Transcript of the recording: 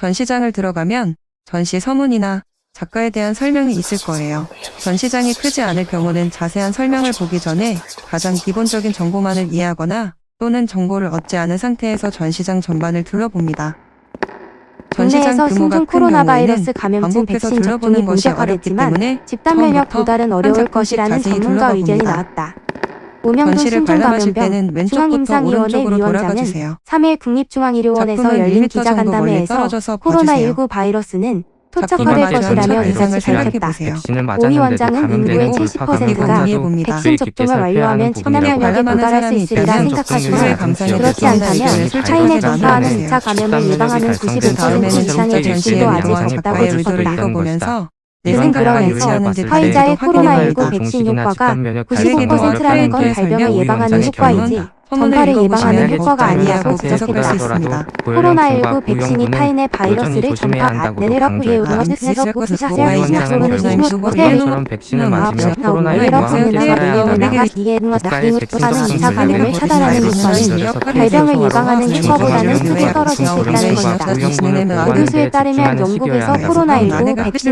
전시장을 들어가면 전시 서문이나 작가에 대한 설명이 있을 거예요. 전시장이 크지 않을 경우는 자세한 설명을 보기 전에 가장 기본적인 정보만을 이해하거나 또는 정보를 얻지 않은 상태에서 전시장 전반을 둘러봅니다. 전시장 규모가 코로나 바이러스 감염증 백신 접종이 본격화됐지만 집단 면역 도달은 한 어려울 것이라는 전문가 의견이. 나왔다. 때는 왼쪽부터 중앙임상위원회 위원장은 주세요. 3일 국립중앙의료원에서 열린 1m 정도 멀리 기자간담회에서 떨어져서 봐주세요. 코로나19 바이러스는 토착화될 것이라며 생각해 밝혔다. 오 위원장은 인구의 돌파 70%가 감염자도 봅니다. 백신 접종을 완료하면 천연 면역에 관람하는 도달할 수 있으리라 생각하지만 그렇지 됐습니다. 않다면 이걸 차인에 솔직하게 전파하는 말하세요. 2차 감염을 예방하는 면역이 95% 다음에는 발생된 이상의 전시도 아직 의도를 짚었다. 내 생각과 그러면서 일치하는지 화이자의 다행히도 확인해 코로나19 봐야 백신 효과가 집단 면역 95%라는 건 발병을 예방하는 효과이지 전파를 예방하는 효과가 아니라고 지적했다. 볼수 있습니다. 코로나19 백신이 타인의 바이러스를 전파 음, 음, 음, 음, 호텔이 이처럼 백신을 음, 맞으면 음, 코로나에 의료 함께 방문하고 살아야 의료원에 한다. 가 기계에 국가의 백신 하는 접종 2차 감염을 전략을 차단하는 보시면 것과는 발병을 예방하는 효과보다는 크게 떨어질 수 있다는 것이다. 오 교수에 따르면 영국에서 코로나19 백신